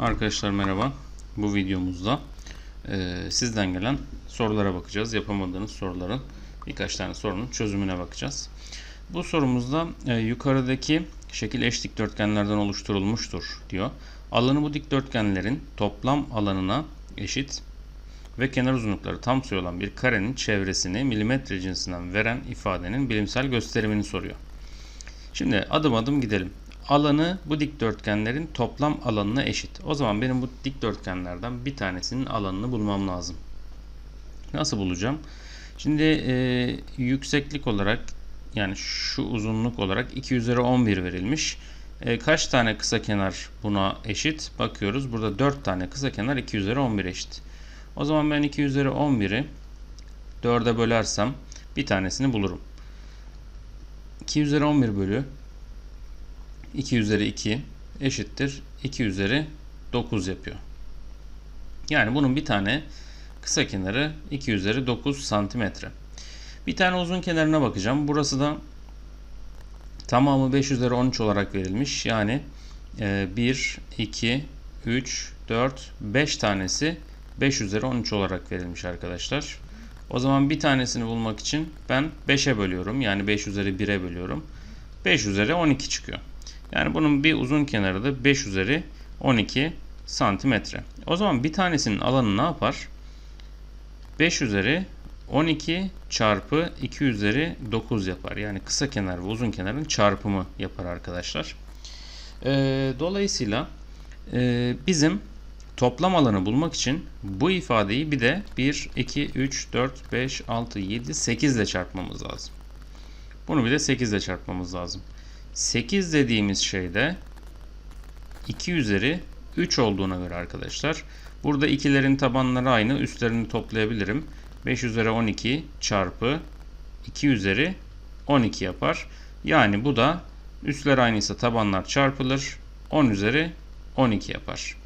Arkadaşlar merhaba. Bu videomuzda e, sizden gelen sorulara bakacağız. Yapamadığınız soruların birkaç tane sorunun çözümüne bakacağız. Bu sorumuzda e, yukarıdaki şekil eş dikdörtgenlerden oluşturulmuştur diyor. Alanı bu dikdörtgenlerin toplam alanına eşit ve kenar uzunlukları tam sayı olan bir karenin çevresini milimetre cinsinden veren ifadenin bilimsel gösterimini soruyor. Şimdi adım adım gidelim. Alanı bu dikdörtgenlerin toplam alanına eşit. O zaman benim bu dikdörtgenlerden bir tanesinin alanını bulmam lazım. Nasıl bulacağım? Şimdi e, yükseklik olarak yani şu uzunluk olarak 2 üzeri 11 verilmiş. E, kaç tane kısa kenar buna eşit? Bakıyoruz. Burada 4 tane kısa kenar 2 üzeri 11 eşit. O zaman ben 2 üzeri 11'i 4'e bölersem bir tanesini bulurum. 2 üzeri 11 bölü 2 üzeri 2 eşittir 2 üzeri 9 yapıyor. Yani bunun bir tane kısa kenarı 2 üzeri 9 santimetre. Bir tane uzun kenarına bakacağım. Burası da tamamı 5 üzeri 13 olarak verilmiş. Yani 1, 2, 3, 4, 5 tanesi 5 üzeri 13 olarak verilmiş arkadaşlar. O zaman bir tanesini bulmak için ben 5'e bölüyorum. Yani 5 üzeri 1'e bölüyorum. 5 üzeri 12 çıkıyor. Yani bunun bir uzun kenarı da 5 üzeri 12 santimetre. O zaman bir tanesinin alanı ne yapar? 5 üzeri 12 çarpı 2 üzeri 9 yapar. Yani kısa kenar ve uzun kenarın çarpımı yapar arkadaşlar. Ee, dolayısıyla e, bizim toplam alanı bulmak için bu ifadeyi bir de 1, 2, 3, 4, 5, 6, 7, 8 ile çarpmamız lazım. Bunu bir de 8 ile çarpmamız lazım. 8 dediğimiz şeyde 2 üzeri 3 olduğuna göre arkadaşlar. Burada ikilerin tabanları aynı. Üstlerini toplayabilirim. 5 üzeri 12 çarpı 2 üzeri 12 yapar. Yani bu da üstler aynıysa tabanlar çarpılır. 10 üzeri 12 yapar.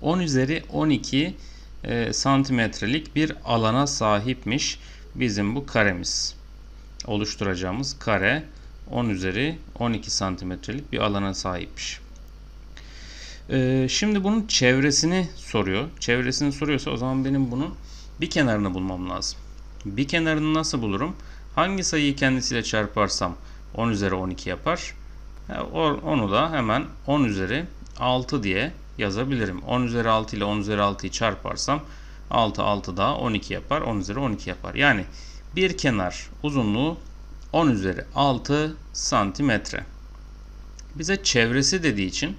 10 üzeri 12 e, santimetrelik bir alana sahipmiş bizim bu karemiz. Oluşturacağımız kare 10 üzeri 12 santimetrelik bir alana sahipmiş. Ee, şimdi bunun çevresini soruyor. Çevresini soruyorsa o zaman benim bunun bir kenarını bulmam lazım. Bir kenarını nasıl bulurum? Hangi sayıyı kendisiyle çarparsam 10 üzeri 12 yapar. Onu da hemen 10 üzeri 6 diye yazabilirim. 10 üzeri 6 ile 10 üzeri 6'yı çarparsam 6 6 daha 12 yapar. 10 üzeri 12 yapar. Yani bir kenar uzunluğu 10 üzeri 6 santimetre. Bize çevresi dediği için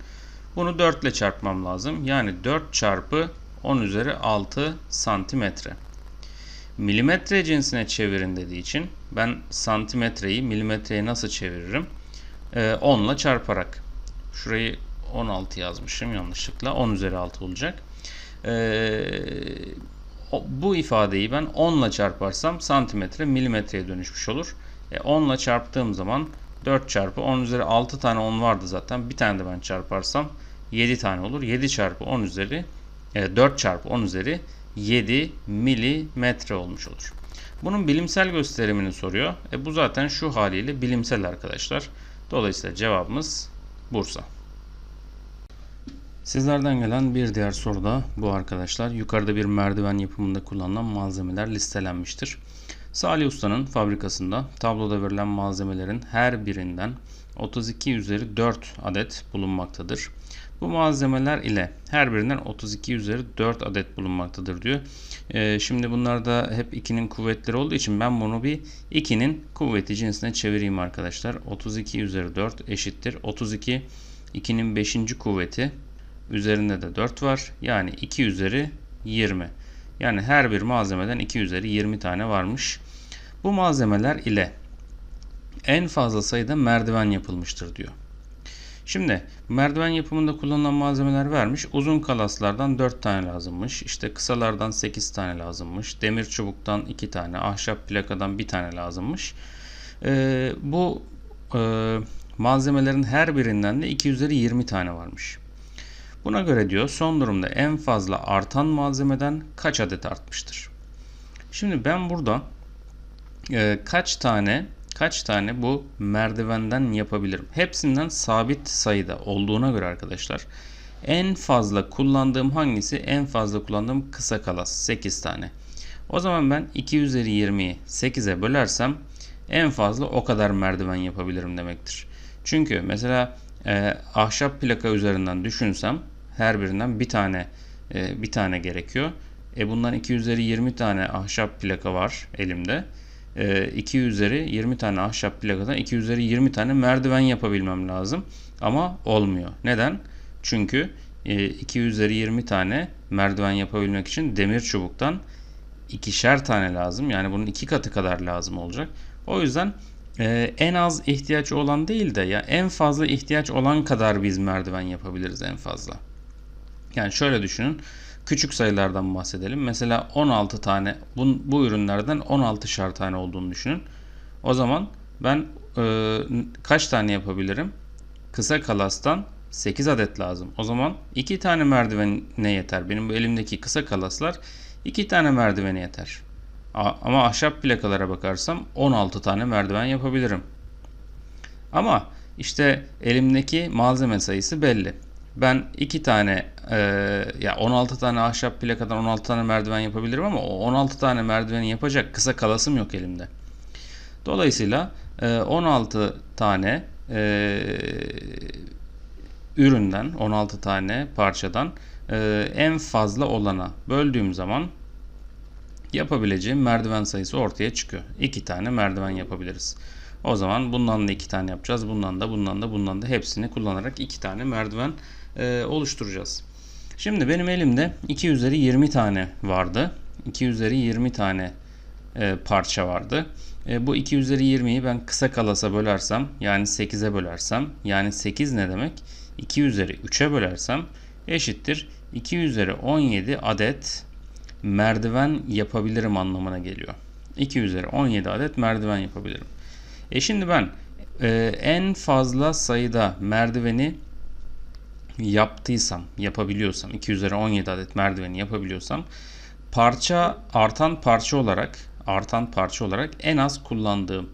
bunu 4 ile çarpmam lazım. Yani 4 çarpı 10 üzeri 6 santimetre. Milimetre cinsine çevirin dediği için ben santimetreyi milimetreye nasıl çeviririm? Ee, 10 ile çarparak. Şurayı 16 yazmışım yanlışlıkla. 10 üzeri 6 olacak. Ee, bu ifadeyi ben 10 ile çarparsam santimetre milimetreye dönüşmüş olur. E, 10 ile çarptığım zaman 4 çarpı 10 üzeri 6 tane 10 vardı zaten. Bir tane de ben çarparsam 7 tane olur. 7 çarpı 10 üzeri e, 4 çarpı 10 üzeri 7 milimetre olmuş olur. Bunun bilimsel gösterimini soruyor. E, bu zaten şu haliyle bilimsel arkadaşlar. Dolayısıyla cevabımız Bursa. Sizlerden gelen bir diğer soru da bu arkadaşlar. Yukarıda bir merdiven yapımında kullanılan malzemeler listelenmiştir. Salih Usta'nın fabrikasında tabloda verilen malzemelerin her birinden 32 üzeri 4 adet bulunmaktadır. Bu malzemeler ile her birinden 32 üzeri 4 adet bulunmaktadır diyor. Ee, şimdi bunlarda hep 2'nin kuvvetleri olduğu için ben bunu bir 2'nin kuvveti cinsine çevireyim arkadaşlar. 32 üzeri 4 eşittir. 32 2'nin 5. kuvveti üzerinde de 4 var. Yani 2 üzeri 20. Yani her bir malzemeden 2 üzeri 20 tane varmış. Bu malzemeler ile en fazla sayıda merdiven yapılmıştır diyor. Şimdi merdiven yapımında kullanılan malzemeler vermiş. Uzun kalaslardan 4 tane lazımmış. İşte kısalardan 8 tane lazımmış. Demir çubuktan 2 tane. Ahşap plakadan 1 tane lazımmış. Ee, bu e, malzemelerin her birinden de 2 üzeri 20 tane varmış. Buna göre diyor son durumda en fazla artan malzemeden kaç adet artmıştır? Şimdi ben burada e, kaç tane kaç tane bu merdivenden yapabilirim? Hepsinden sabit sayıda olduğuna göre arkadaşlar En fazla kullandığım hangisi? En fazla kullandığım kısa kalas 8 tane. O zaman ben 2 üzeri 20'yi 8'e bölersem en fazla o kadar merdiven yapabilirim demektir. Çünkü mesela e, ahşap plaka üzerinden düşünsem her birinden bir tane e, bir tane gerekiyor. E bundan 2 üzeri 20 tane ahşap plaka var elimde. E, 2 üzeri 20 tane ahşap plakadan 2 üzeri 20 tane merdiven yapabilmem lazım. Ama olmuyor. Neden? Çünkü e, 2 üzeri 20 tane merdiven yapabilmek için demir çubuktan ikişer tane lazım. Yani bunun iki katı kadar lazım olacak. O yüzden e, en az ihtiyaç olan değil de ya en fazla ihtiyaç olan kadar biz merdiven yapabiliriz en fazla. Yani şöyle düşünün. Küçük sayılardan bahsedelim. Mesela 16 tane bu, bu ürünlerden 16 şar tane olduğunu düşünün. O zaman ben e, kaç tane yapabilirim? Kısa kalastan 8 adet lazım. O zaman 2 tane merdiven ne yeter? Benim bu elimdeki kısa kalaslar 2 tane merdivene yeter. Ama ahşap plakalara bakarsam 16 tane merdiven yapabilirim. Ama işte elimdeki malzeme sayısı belli. Ben 2 tane e, ya 16 tane ahşap plakadan 16 tane merdiven yapabilirim ama o 16 tane merdiveni yapacak kısa kalasım yok elimde. Dolayısıyla e, 16 tane e, üründen 16 tane parçadan e, en fazla olana böldüğüm zaman yapabileceğim merdiven sayısı ortaya çıkıyor. 2 tane merdiven yapabiliriz. O zaman bundan da 2 tane yapacağız. Bundan da bundan da bundan da hepsini kullanarak 2 tane merdiven e, oluşturacağız. Şimdi benim elimde 2 üzeri 20 tane vardı. 2 üzeri 20 tane e, parça vardı. E, bu 2 üzeri 20'yi ben kısa kalasa bölersem yani 8'e bölersem yani 8 ne demek? 2 üzeri 3'e bölersem eşittir 2 üzeri 17 adet merdiven yapabilirim anlamına geliyor. 2 üzeri 17 adet merdiven yapabilirim. E şimdi ben e, en fazla sayıda merdiveni yaptıysam, yapabiliyorsam, 2 üzeri 17 adet merdiveni yapabiliyorsam parça artan parça olarak artan parça olarak en az kullandığım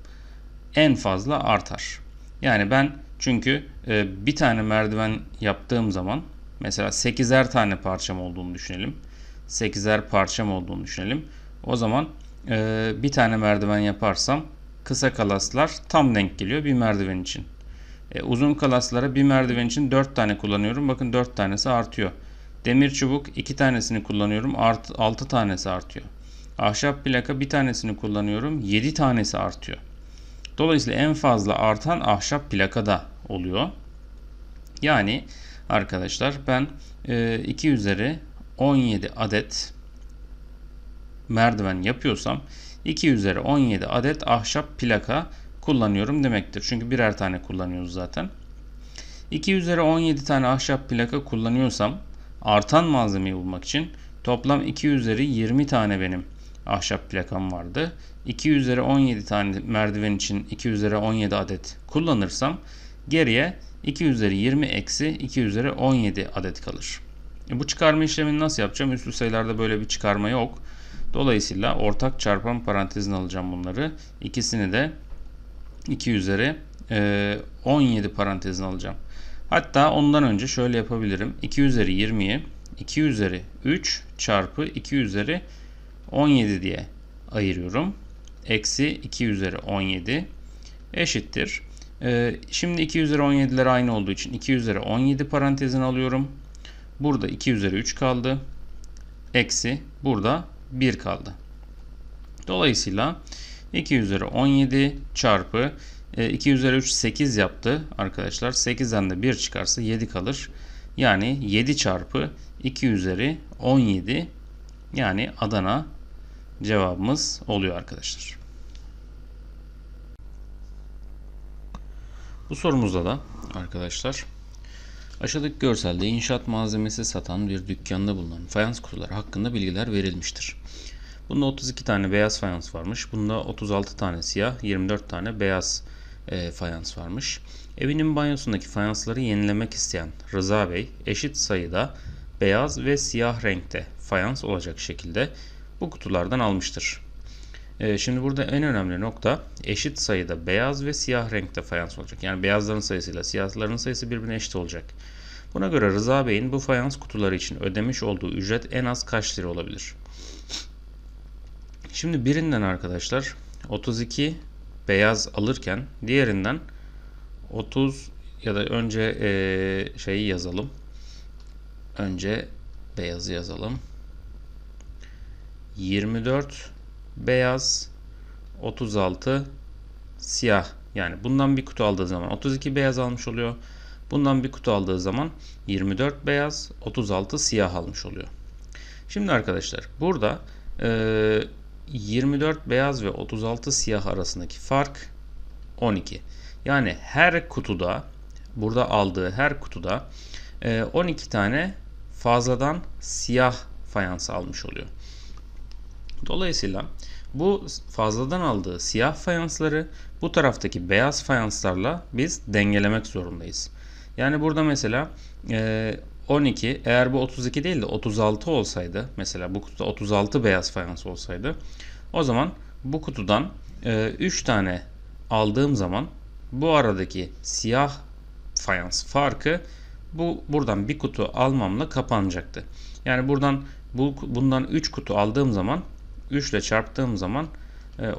en fazla artar. Yani ben çünkü e, bir tane merdiven yaptığım zaman mesela 8'er tane parçam olduğunu düşünelim. 8'er parçam olduğunu düşünelim. O zaman e, bir tane merdiven yaparsam kısa kalaslar tam denk geliyor bir merdiven için. E, uzun kalaslara bir merdiven için 4 tane kullanıyorum. Bakın 4 tanesi artıyor. Demir çubuk 2 tanesini kullanıyorum. Art, 6 tanesi artıyor. Ahşap plaka bir tanesini kullanıyorum. 7 tanesi artıyor. Dolayısıyla en fazla artan ahşap plakada oluyor. Yani arkadaşlar ben e, 2 üzeri 17 adet merdiven yapıyorsam 2 üzeri 17 adet ahşap plaka kullanıyorum demektir. Çünkü birer tane kullanıyoruz zaten. 2 üzeri 17 tane ahşap plaka kullanıyorsam artan malzemeyi bulmak için toplam 2 üzeri 20 tane benim ahşap plakam vardı. 2 üzeri 17 tane merdiven için 2 üzeri 17 adet kullanırsam geriye 2 üzeri 20 eksi 2 üzeri 17 adet kalır. E bu çıkarma işlemini nasıl yapacağım? Üslü sayılarda böyle bir çıkarma yok. Dolayısıyla ortak çarpan parantezine alacağım bunları. İkisini de 2 üzeri 17 e, parantezine alacağım. Hatta ondan önce şöyle yapabilirim. 2 üzeri 20'yi 2 üzeri 3 çarpı 2 üzeri 17 diye ayırıyorum. Eksi 2 üzeri 17 eşittir. E, şimdi 2 üzeri 17'ler aynı olduğu için 2 üzeri 17 parantezine alıyorum. Burada 2 üzeri 3 kaldı. Eksi burada 1 kaldı. Dolayısıyla 2 üzeri 17 çarpı 2 e, üzeri 3 8 yaptı arkadaşlar. 8'den de 1 çıkarsa 7 kalır. Yani 7 çarpı 2 üzeri 17 yani Adana cevabımız oluyor arkadaşlar. Bu sorumuzda da arkadaşlar aşağıdaki görselde inşaat malzemesi satan bir dükkanda bulunan fayans kutuları hakkında bilgiler verilmiştir. Bunda 32 tane beyaz fayans varmış. Bunda 36 tane siyah, 24 tane beyaz e, fayans varmış. Evinin banyosundaki fayansları yenilemek isteyen Rıza Bey eşit sayıda beyaz ve siyah renkte fayans olacak şekilde bu kutulardan almıştır. E, şimdi burada en önemli nokta eşit sayıda beyaz ve siyah renkte fayans olacak. Yani beyazların sayısıyla siyahların sayısı birbirine eşit olacak. Buna göre Rıza Bey'in bu fayans kutuları için ödemiş olduğu ücret en az kaç lira olabilir? Şimdi birinden arkadaşlar 32 beyaz alırken diğerinden 30 ya da önce e, şeyi yazalım. Önce beyazı yazalım. 24 beyaz 36 siyah yani bundan bir kutu aldığı zaman 32 beyaz almış oluyor. Bundan bir kutu aldığı zaman 24 beyaz 36 siyah almış oluyor. Şimdi arkadaşlar burada e, 24 beyaz ve 36 siyah arasındaki fark 12. Yani her kutuda burada aldığı her kutuda 12 tane fazladan siyah fayans almış oluyor. Dolayısıyla bu fazladan aldığı siyah fayansları bu taraftaki beyaz fayanslarla biz dengelemek zorundayız. Yani burada mesela 12 eğer bu 32 değil de 36 olsaydı mesela bu kutuda 36 beyaz fayans olsaydı o zaman bu kutudan 3 tane aldığım zaman bu aradaki siyah fayans farkı bu buradan bir kutu almamla kapanacaktı. Yani buradan bu bundan 3 kutu aldığım zaman 3 ile çarptığım zaman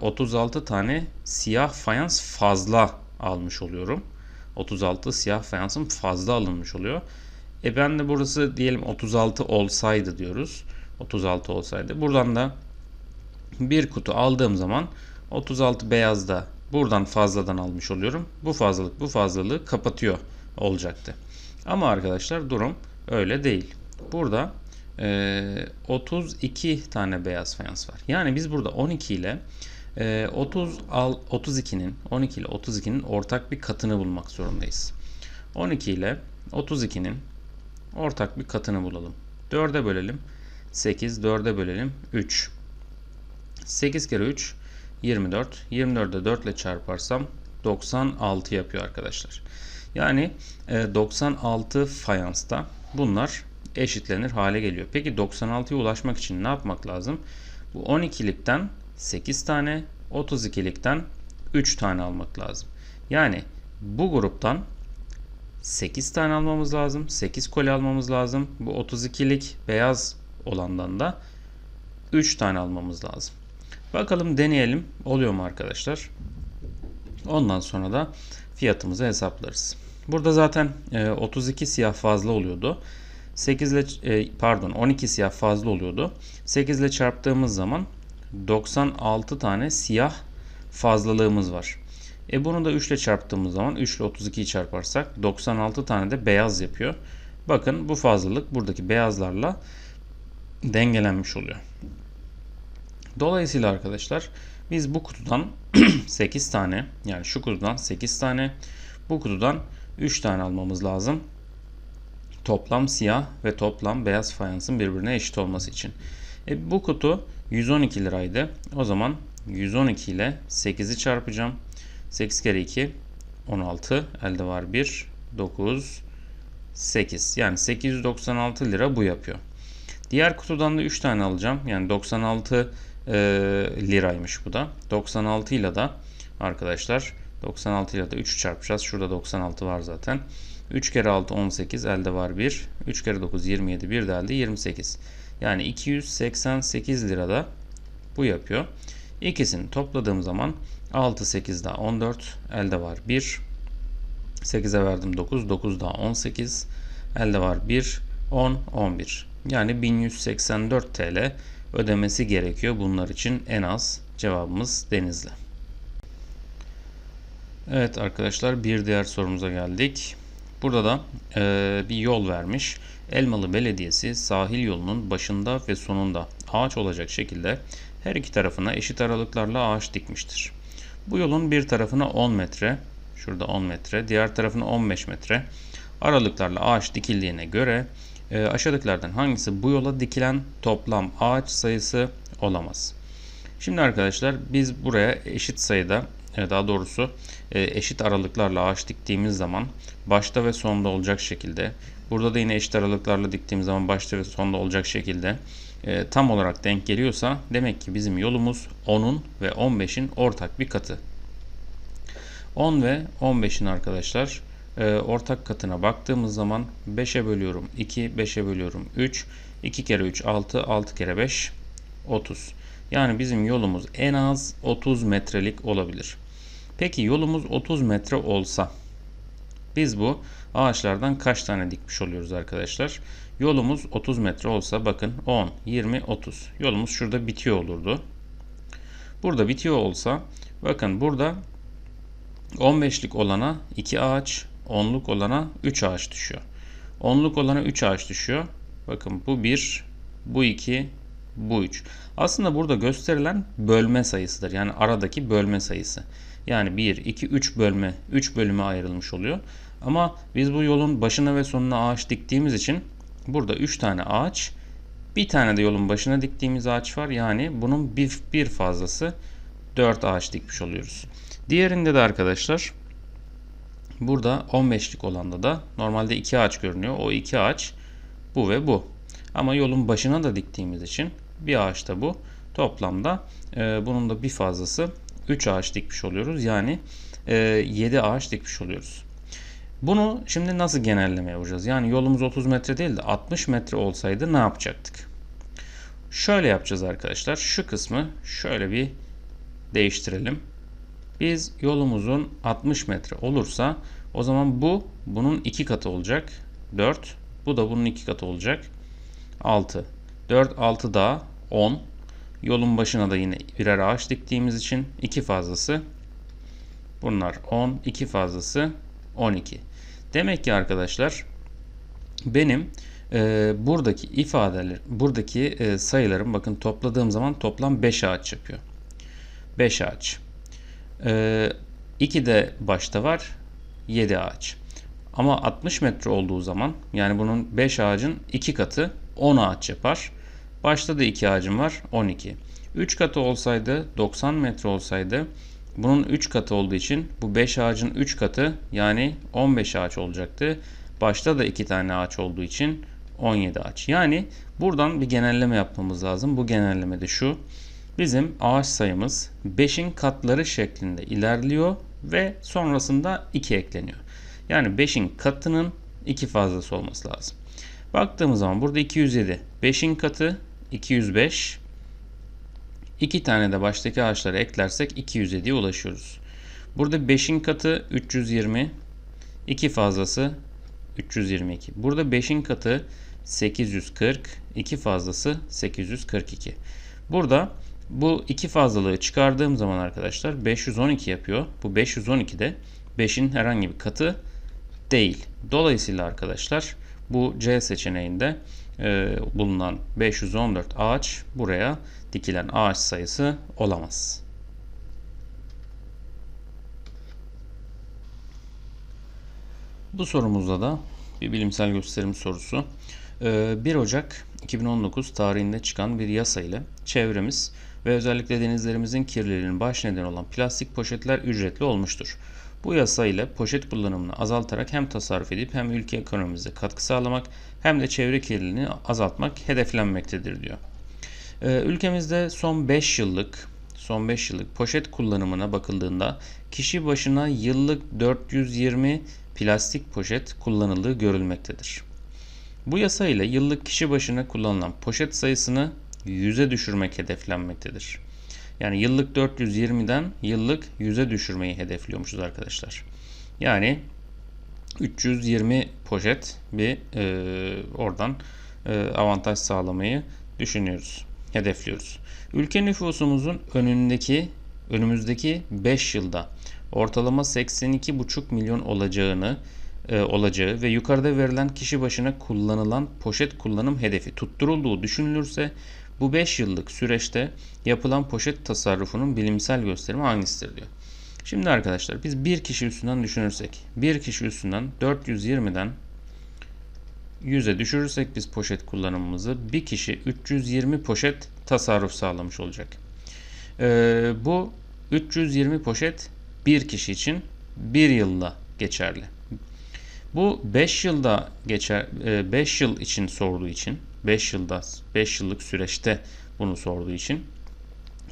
36 tane siyah fayans fazla almış oluyorum. 36 siyah fayansım fazla alınmış oluyor. E ben de burası diyelim 36 olsaydı diyoruz. 36 olsaydı. Buradan da bir kutu aldığım zaman 36 beyazda buradan fazladan almış oluyorum. Bu fazlalık bu fazlalığı kapatıyor olacaktı. Ama arkadaşlar durum öyle değil. Burada e, 32 tane beyaz fayans var. Yani biz burada 12 ile e, 30 al 32'nin 12 ile 32'nin ortak bir katını bulmak zorundayız. 12 ile 32'nin ortak bir katını bulalım. 4'e bölelim. 8, 4'e bölelim. 3. 8 kere 3 24. 24'de 4 ile çarparsam 96 yapıyor arkadaşlar. Yani 96 e, fayansta bunlar eşitlenir hale geliyor. Peki 96'ya ulaşmak için ne yapmak lazım? Bu 12'likten 8 tane, 32'likten 3 tane almak lazım. Yani bu gruptan 8 tane almamız lazım. 8 koli almamız lazım. Bu 32'lik beyaz olandan da 3 tane almamız lazım. Bakalım deneyelim. Oluyor mu arkadaşlar? Ondan sonra da fiyatımızı hesaplarız. Burada zaten 32 e, siyah fazla oluyordu. 8 ile e, pardon 12 siyah fazla oluyordu. 8 ile çarptığımız zaman 96 tane siyah fazlalığımız var. E bunu da 3 ile çarptığımız zaman 3 ile 32'yi çarparsak 96 tane de beyaz yapıyor. Bakın bu fazlalık buradaki beyazlarla dengelenmiş oluyor. Dolayısıyla arkadaşlar biz bu kutudan 8 tane yani şu kutudan 8 tane bu kutudan 3 tane almamız lazım. Toplam siyah ve toplam beyaz fayansın birbirine eşit olması için. E, bu kutu 112 liraydı. O zaman 112 ile 8'i çarpacağım. 8 kere 2 16 elde var 1 9 8 yani 896 lira bu yapıyor. Diğer kutudan da 3 tane alacağım. Yani 96 e, liraymış bu da. 96 ile de arkadaşlar 96 ile de 3 çarpacağız. Şurada 96 var zaten. 3 kere 6 18 elde var 1. 3 kere 9 27 1 de elde 28. Yani 288 lirada bu yapıyor. İkisini topladığım zaman 6 8 daha 14 elde var 1. 8'e verdim 9 9 daha 18 elde var 1 10 11. Yani 1184 TL ödemesi gerekiyor bunlar için en az cevabımız Denizli. Evet arkadaşlar bir diğer sorumuza geldik. Burada da e, bir yol vermiş. Elmalı Belediyesi sahil yolunun başında ve sonunda ağaç olacak şekilde her iki tarafına eşit aralıklarla ağaç dikmiştir. Bu yolun bir tarafına 10 metre, şurada 10 metre, diğer tarafına 15 metre aralıklarla ağaç dikildiğine göre e, aşağıdakilerden hangisi bu yola dikilen toplam ağaç sayısı olamaz? Şimdi arkadaşlar biz buraya eşit sayıda e, daha doğrusu e, eşit aralıklarla ağaç diktiğimiz zaman başta ve sonda olacak şekilde burada da yine eşit aralıklarla diktiğimiz zaman başta ve sonda olacak şekilde e, tam olarak denk geliyorsa demek ki bizim yolumuz 10'un ve 15'in ortak bir katı. 10 ve 15'in arkadaşlar e, ortak katına baktığımız zaman 5'e bölüyorum 2, 5'e bölüyorum 3, 2 kere 3 6, 6 kere 5 30. Yani bizim yolumuz en az 30 metrelik olabilir. Peki yolumuz 30 metre olsa biz bu ağaçlardan kaç tane dikmiş oluyoruz arkadaşlar? Yolumuz 30 metre olsa bakın 10, 20, 30. Yolumuz şurada bitiyor olurdu. Burada bitiyor olsa bakın burada 15'lik olana 2 ağaç, 10'luk olana 3 ağaç düşüyor. 10'luk olana 3 ağaç düşüyor. Bakın bu 1, bu 2, bu 3. Aslında burada gösterilen bölme sayısıdır. Yani aradaki bölme sayısı. Yani 1, 2, 3 bölme, 3 bölüme ayrılmış oluyor. Ama biz bu yolun başına ve sonuna ağaç diktiğimiz için burada 3 tane ağaç, bir tane de yolun başına diktiğimiz ağaç var. Yani bunun bir, bir fazlası 4 ağaç dikmiş oluyoruz. Diğerinde de arkadaşlar burada 15'lik olanda da normalde 2 ağaç görünüyor. O 2 ağaç bu ve bu. Ama yolun başına da diktiğimiz için bir ağaç da bu. Toplamda e, bunun da bir fazlası 3 ağaç dikmiş oluyoruz. Yani e, 7 ağaç dikmiş oluyoruz. Bunu şimdi nasıl genelleme yapacağız? Yani yolumuz 30 metre değil de 60 metre olsaydı ne yapacaktık? Şöyle yapacağız arkadaşlar. Şu kısmı şöyle bir değiştirelim. Biz yolumuzun 60 metre olursa o zaman bu bunun iki katı olacak. 4. Bu da bunun iki katı olacak. 6. 4, 6 daha 10. Yolun başına da yine birer ağaç diktiğimiz için iki fazlası. Bunlar 10, iki fazlası 12. Demek ki arkadaşlar benim e, buradaki ifadeler, buradaki e, sayılarım bakın topladığım zaman toplam 5 ağaç yapıyor. 5 ağaç. E, 2 de başta var 7 ağaç. Ama 60 metre olduğu zaman yani bunun 5 ağacın 2 katı 10 ağaç yapar. Başta da 2 ağacım var 12. 3 katı olsaydı 90 metre olsaydı bunun 3 katı olduğu için bu 5 ağacın 3 katı yani 15 ağaç olacaktı. Başta da 2 tane ağaç olduğu için 17 ağaç. Yani buradan bir genelleme yapmamız lazım. Bu genelleme de şu. Bizim ağaç sayımız 5'in katları şeklinde ilerliyor ve sonrasında 2 ekleniyor. Yani 5'in katının 2 fazlası olması lazım. Baktığımız zaman burada 207. 5'in katı 205. 2 tane de baştaki ağaçları eklersek 207'ye ulaşıyoruz. Burada 5'in katı 320. 2 fazlası 322. Burada 5'in katı 840. 2 fazlası 842. Burada bu iki fazlalığı çıkardığım zaman arkadaşlar 512 yapıyor. Bu 512 de 5'in herhangi bir katı değil. Dolayısıyla arkadaşlar bu C seçeneğinde e, bulunan 514 ağaç buraya dikilen ağaç sayısı olamaz. Bu sorumuzda da bir bilimsel gösterim sorusu. 1 Ocak 2019 tarihinde çıkan bir yasa ile çevremiz ve özellikle denizlerimizin kirliliğinin baş nedeni olan plastik poşetler ücretli olmuştur. Bu yasa ile poşet kullanımını azaltarak hem tasarruf edip hem ülke ekonomimize katkı sağlamak hem de çevre kirliliğini azaltmak hedeflenmektedir diyor. Ee, ülkemizde son 5 yıllık son 5 yıllık poşet kullanımına bakıldığında kişi başına yıllık 420 plastik poşet kullanıldığı görülmektedir. Bu yasa ile yıllık kişi başına kullanılan poşet sayısını 100'e düşürmek hedeflenmektedir. Yani yıllık 420'den yıllık 100'e düşürmeyi hedefliyormuşuz arkadaşlar. Yani 320 poşet bir e, oradan e, avantaj sağlamayı düşünüyoruz, hedefliyoruz. Ülke nüfusumuzun önündeki önümüzdeki 5 yılda ortalama 82,5 milyon olacağını e, olacağı ve yukarıda verilen kişi başına kullanılan poşet kullanım hedefi tutturulduğu düşünülürse bu 5 yıllık süreçte yapılan poşet tasarrufunun bilimsel gösterimi hangisidir diyor. Şimdi arkadaşlar biz bir kişi üstünden düşünürsek, bir kişi üstünden 420'den 100'e düşürürsek biz poşet kullanımımızı bir kişi 320 poşet tasarruf sağlamış olacak. Ee, bu 320 poşet bir kişi için bir yılla geçerli. Bu 5 yılda geçer 5 e, yıl için sorduğu için 5 yılda 5 yıllık süreçte bunu sorduğu için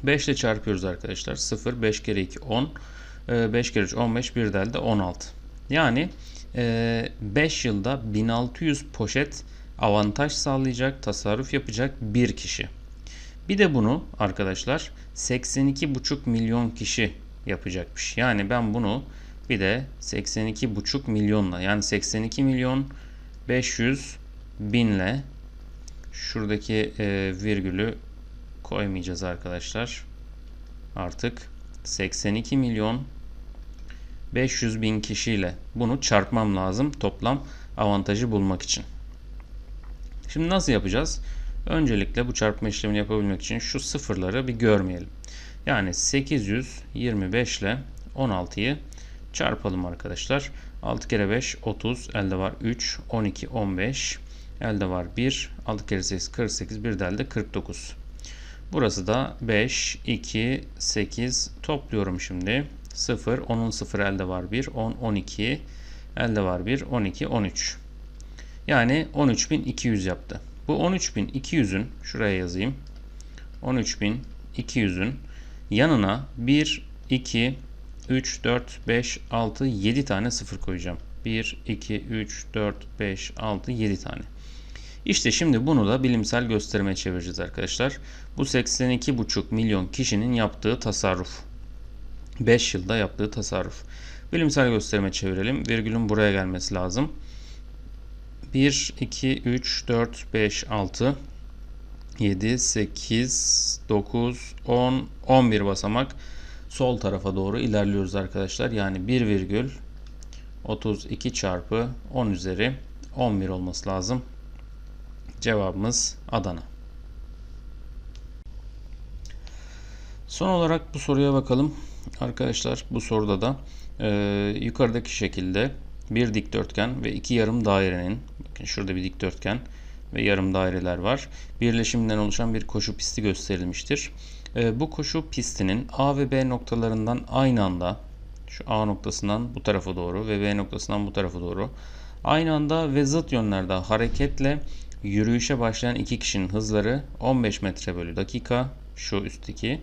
5 ile çarpıyoruz arkadaşlar. 0 5 kere 2 10 5 kere 3 15 bir de 16. Yani 5 yılda 1600 poşet avantaj sağlayacak, tasarruf yapacak bir kişi. Bir de bunu arkadaşlar 82,5 milyon kişi yapacakmış. Yani ben bunu bir de 82,5 milyonla yani 82 milyon 500 binle şuradaki e, virgülü koymayacağız arkadaşlar. Artık 82 milyon 500 bin kişiyle bunu çarpmam lazım toplam avantajı bulmak için. Şimdi nasıl yapacağız? Öncelikle bu çarpma işlemini yapabilmek için şu sıfırları bir görmeyelim. Yani 825 ile 16'yı çarpalım arkadaşlar. 6 kere 5 30 elde var 3 12 15 elde var 1 6 kere 8 48 bir de elde 49. Burası da 5 2 8 topluyorum şimdi. 0 10'un 0 elde var 1 10 12 elde var 1 12 13. Yani 13200 yaptı. Bu 13200'ün şuraya yazayım. 13200'ün yanına 1 2 3 4 5 6 7 tane sıfır koyacağım. 1 2 3 4 5 6 7 tane. İşte şimdi bunu da bilimsel gösterime çevireceğiz arkadaşlar. Bu 82,5 milyon kişinin yaptığı tasarruf. 5 yılda yaptığı tasarruf. Bilimsel gösterime çevirelim. Virgülün buraya gelmesi lazım. 1, 2, 3, 4, 5, 6, 7, 8, 9, 10, 11 basamak sol tarafa doğru ilerliyoruz arkadaşlar. Yani 1 virgül 32 çarpı 10 üzeri 11 olması lazım. Cevabımız Adana. Son olarak bu soruya bakalım. Arkadaşlar bu soruda da e, yukarıdaki şekilde bir dikdörtgen ve iki yarım dairenin bakın şurada bir dikdörtgen ve yarım daireler var. Birleşiminden oluşan bir koşu pisti gösterilmiştir. E, bu koşu pistinin A ve B noktalarından aynı anda şu A noktasından bu tarafa doğru ve B noktasından bu tarafa doğru aynı anda ve zıt yönlerde hareketle yürüyüşe başlayan iki kişinin hızları 15 metre bölü dakika şu üstteki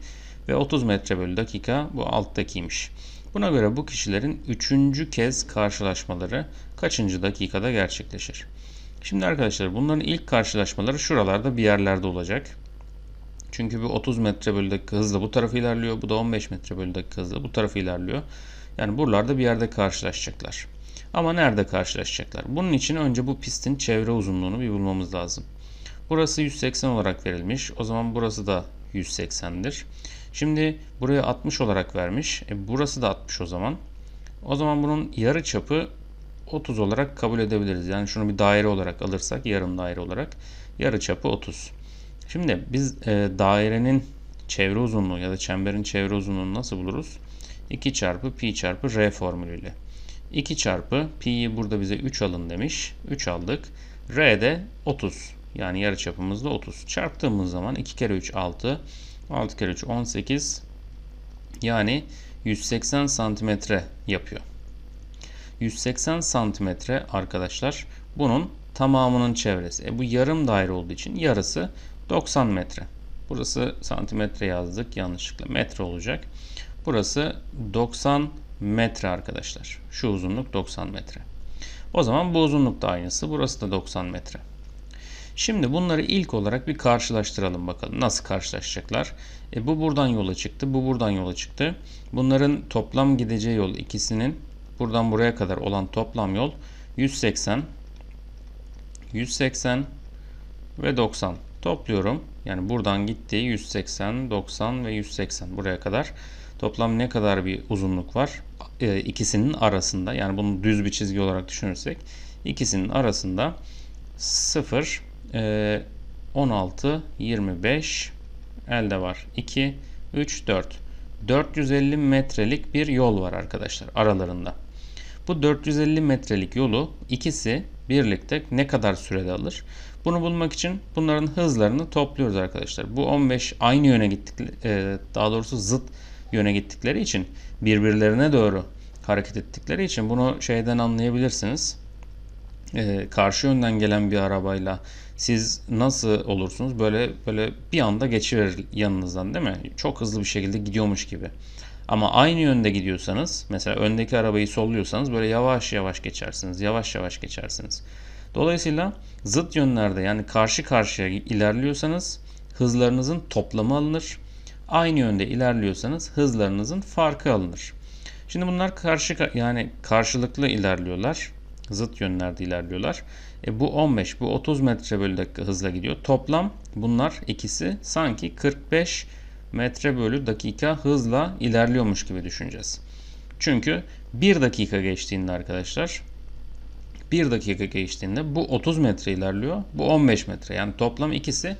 ve 30 metre bölü dakika bu alttakiymiş. Buna göre bu kişilerin üçüncü kez karşılaşmaları kaçıncı dakikada gerçekleşir? Şimdi arkadaşlar bunların ilk karşılaşmaları şuralarda bir yerlerde olacak. Çünkü bu 30 metre bölü dakika hızla bu tarafa ilerliyor. Bu da 15 metre bölü dakika hızla bu tarafa ilerliyor. Yani buralarda bir yerde karşılaşacaklar. Ama nerede karşılaşacaklar? Bunun için önce bu pistin çevre uzunluğunu bir bulmamız lazım. Burası 180 olarak verilmiş. O zaman burası da 180'dir. Şimdi buraya 60 olarak vermiş. E burası da 60 o zaman. O zaman bunun yarı çapı 30 olarak kabul edebiliriz. Yani şunu bir daire olarak alırsak yarım daire olarak yarı çapı 30. Şimdi biz e, dairenin çevre uzunluğu ya da çemberin çevre uzunluğunu nasıl buluruz? 2 çarpı pi çarpı r formülüyle. 2 çarpı pi'yi burada bize 3 alın demiş. 3 aldık. R de 30. Yani yarı çapımız da 30. Çarptığımız zaman 2 kere 3 6. 6 kere 3 18. Yani 180 santimetre yapıyor. 180 santimetre arkadaşlar bunun tamamının çevresi. E bu yarım daire olduğu için yarısı 90 metre. Burası santimetre yazdık yanlışlıkla metre olacak. Burası 90 metre arkadaşlar. Şu uzunluk 90 metre. O zaman bu uzunluk da aynısı. Burası da 90 metre. Şimdi bunları ilk olarak bir karşılaştıralım bakalım. Nasıl karşılaşacaklar? E bu buradan yola çıktı. Bu buradan yola çıktı. Bunların toplam gideceği yol ikisinin buradan buraya kadar olan toplam yol 180 180 ve 90 topluyorum. Yani buradan gittiği 180, 90 ve 180 buraya kadar. Toplam ne kadar bir uzunluk var? E, ikisinin arasında yani bunu düz bir çizgi olarak düşünürsek ikisinin arasında 0 e, 16 25 elde var 2 3 4 450 metrelik bir yol var arkadaşlar aralarında. Bu 450 metrelik yolu ikisi birlikte ne kadar sürede alır? Bunu bulmak için bunların hızlarını topluyoruz arkadaşlar. Bu 15 aynı yöne gittik, e, daha doğrusu zıt yöne gittikleri için birbirlerine doğru hareket ettikleri için bunu şeyden anlayabilirsiniz. Ee, karşı yönden gelen bir arabayla siz nasıl olursunuz? Böyle böyle bir anda geçiverir yanınızdan değil mi? Çok hızlı bir şekilde gidiyormuş gibi. Ama aynı yönde gidiyorsanız mesela öndeki arabayı solluyorsanız böyle yavaş yavaş geçersiniz. Yavaş yavaş geçersiniz. Dolayısıyla zıt yönlerde yani karşı karşıya ilerliyorsanız hızlarınızın toplamı alınır. Aynı yönde ilerliyorsanız hızlarınızın farkı alınır. Şimdi bunlar karşı yani karşılıklı ilerliyorlar. Zıt yönlerde ilerliyorlar. E bu 15, bu 30 metre bölü dakika hızla gidiyor. Toplam bunlar ikisi sanki 45 metre bölü dakika hızla ilerliyormuş gibi düşüneceğiz. Çünkü 1 dakika geçtiğinde arkadaşlar 1 dakika geçtiğinde bu 30 metre ilerliyor. Bu 15 metre. Yani toplam ikisi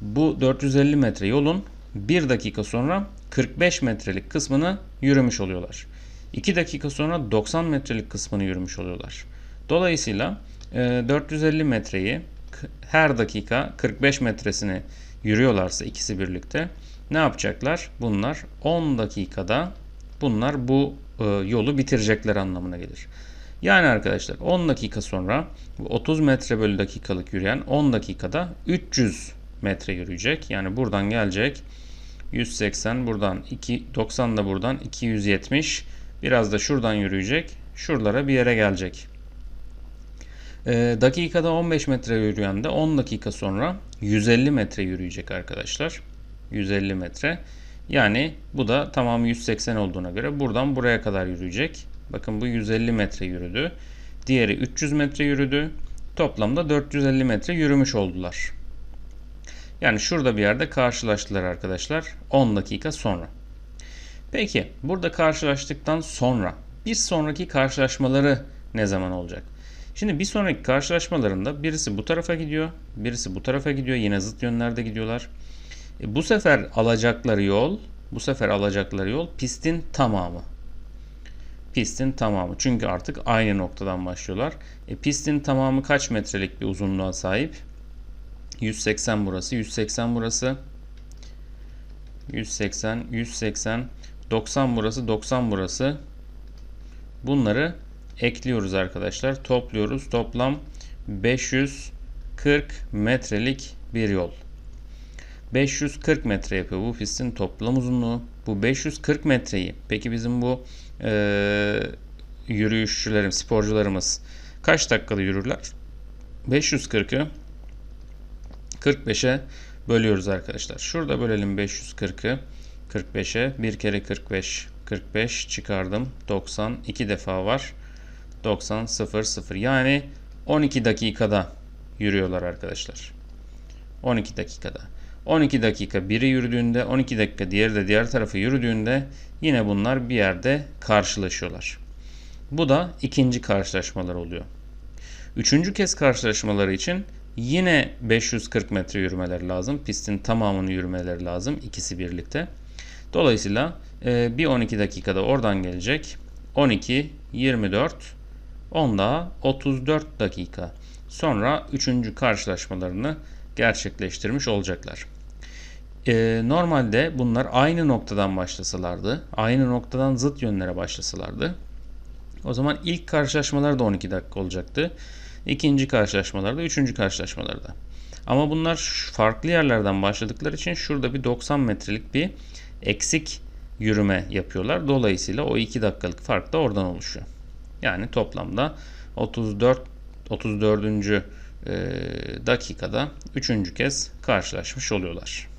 bu 450 metre yolun 1 dakika sonra 45 metrelik kısmını yürümüş oluyorlar. 2 dakika sonra 90 metrelik kısmını yürümüş oluyorlar. Dolayısıyla 450 metreyi her dakika 45 metresini yürüyorlarsa ikisi birlikte ne yapacaklar? Bunlar 10 dakikada bunlar bu e, yolu bitirecekler anlamına gelir. Yani arkadaşlar 10 dakika sonra 30 metre bölü dakikalık yürüyen 10 dakikada 300 metre yürüyecek. Yani buradan gelecek 180 buradan 2 90 da buradan 270 biraz da şuradan yürüyecek. Şuralara bir yere gelecek. E, dakikada 15 metre yürüyen de 10 dakika sonra 150 metre yürüyecek arkadaşlar. 150 metre. Yani bu da tamamı 180 olduğuna göre buradan buraya kadar yürüyecek. Bakın bu 150 metre yürüdü. Diğeri 300 metre yürüdü. Toplamda 450 metre yürümüş oldular. Yani şurada bir yerde karşılaştılar arkadaşlar 10 dakika sonra. Peki burada karşılaştıktan sonra bir sonraki karşılaşmaları ne zaman olacak? Şimdi bir sonraki karşılaşmalarında birisi bu tarafa gidiyor, birisi bu tarafa gidiyor. Yine zıt yönlerde gidiyorlar. E, bu sefer alacakları yol, bu sefer alacakları yol pistin tamamı. Pistin tamamı. Çünkü artık aynı noktadan başlıyorlar. E, pistin tamamı kaç metrelik bir uzunluğa sahip? 180 burası, 180 burası. 180, 180, 90 burası, 90 burası. Bunları ekliyoruz arkadaşlar. Topluyoruz. Toplam 540 metrelik bir yol. 540 metre yapıyor bu pistin toplam uzunluğu. Bu 540 metreyi peki bizim bu e, yürüyüşçülerimiz, sporcularımız kaç dakikada yürürler? 540'ı 45'e bölüyoruz arkadaşlar. Şurada bölelim 540'ı 45'e. Bir kere 45 45 çıkardım. 90 iki defa var. 90 0 0 yani 12 dakikada yürüyorlar arkadaşlar. 12 dakikada. 12 dakika biri yürüdüğünde 12 dakika diğeri de diğer tarafı yürüdüğünde yine bunlar bir yerde karşılaşıyorlar. Bu da ikinci karşılaşmalar oluyor. Üçüncü kez karşılaşmaları için yine 540 metre yürümeleri lazım. Pistin tamamını yürümeleri lazım ikisi birlikte. Dolayısıyla e, bir 12 dakikada oradan gelecek. 12, 24, 10 daha 34 dakika sonra üçüncü karşılaşmalarını gerçekleştirmiş olacaklar. Ee, normalde bunlar aynı noktadan başlasalardı, aynı noktadan zıt yönlere başlasalardı, o zaman ilk karşılaşmalar da 12 dakika olacaktı. İkinci karşılaşmalarda, üçüncü karşılaşmalarda. Ama bunlar farklı yerlerden başladıkları için şurada bir 90 metrelik bir eksik yürüme yapıyorlar. Dolayısıyla o 2 dakikalık fark da oradan oluşuyor. Yani toplamda 34 34. dakikada üçüncü kez karşılaşmış oluyorlar.